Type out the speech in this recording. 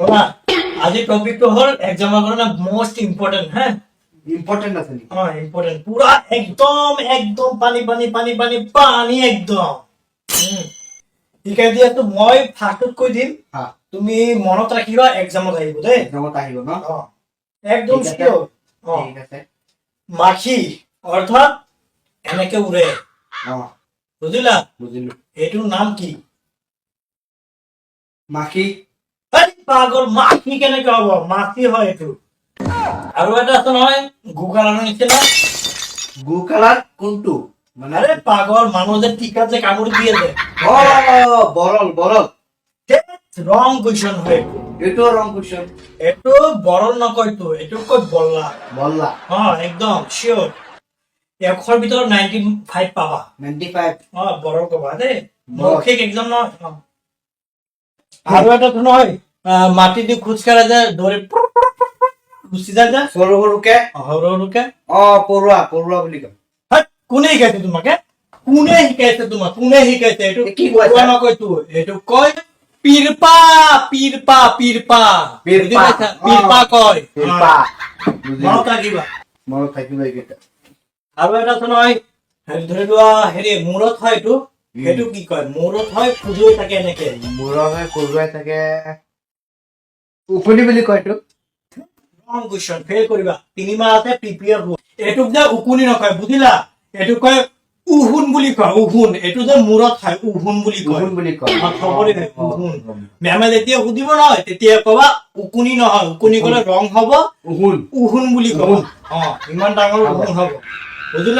বাবা আজি টপিকটো হ'ল এক্সামৰ কাৰণে মষ্ট ইম্পৰ্টেণ্ট হা ইম্পৰ্টেণ্ট আছে নেকি? অ ইম্পৰ্টেণ্ট পুৰা একদম একদম পানী পানী পানী পানী পানী একদম। শিকাই দি আছো মই ফাৰ্ষ্টত কৈ দিম তুমি মনত ৰাখিবা এক্সামত আহিব দেই। এক্সামত আহিব ন? একদম। চিয়ৰ ঠিক আছে। মাখি অৰ্থাৎ এনেকে উৰে। অ। বুজিলা? বুজিলো। এইটোৰ নাম কি? মাখি। পাগল মাখি কেনেকে হ'ব? মাখি হয় এইটো আৰু এটা আছে নহয় গুগালাৰৰ নিচিনা গু কালাৰ কোনটো। মানে আৰে পাগল মানুহ যে টিকাত যে কামুৰি দিয়ে বৰল বৰল ৰং কুৱেশ্যন হয় এইটো এইটো ৰং কুচন এইটো বৰল নকয়তো এইটো কয় বল্লা। বল্লা। অ একদম এশৰ ভিতৰত নাইনটি ফাইভ পাবা। নাইনটি ফাইভ অ বৰল কবা বৰল। মৌখিক এক্সাম নহয় আৰু এটাতো নহয় আহ, মাটি দি খোজকাঢ়ে যে দৌৰি গুচি যায় যে সৰু সৰুকে সৰু সৰুকে অ পৰুৱা পৰুৱা বুলি কয়। কোনে শিকাইছে তোমাকে? কোনে শিকাইছে তোমাক? কোনে শিকাইছে? এইটো কি? কোৱা নকয় তো এইটো কয় পিৰপা পিৰপা পিৰপা। পিৰপা? পিৰপা কয়। বুজিলো মনত ৰাখিবা মনত থাকিব এইকেইটা। আৰু এটা নহয় ধৰি লোৱা হেৰি মূৰত হয় এইটো। সেইটো কি কয়? মূৰত হয় খুজুৱাই থাকে এনেকে। মূৰৰ হৈ পৰুৱাই থাকে। উকলি বুলি কয় এইটো ৰং কুৱেশ্যন ফেইল কৰিবা। তিনিমাহ আছে প্ৰিপেয়াৰ হোৱা। এইটোক যে উকুনি নকয় বুজিলা? এইটো কয় উহুন বুলি কয় উহুন। এইটো যে মূৰত খায় উহুন বুলি কয়। উহুন বুলি কয়। খবৰে উহুন। মেমে যেতিয়া সুধিব নহয় তেতিয়া কবা উকুনি নহয়। উকুনি কলে ৰং হব। উহুন। উহুন বুলি কব। অ ইমান ডাঙৰ উহুন হব। বুজিলা?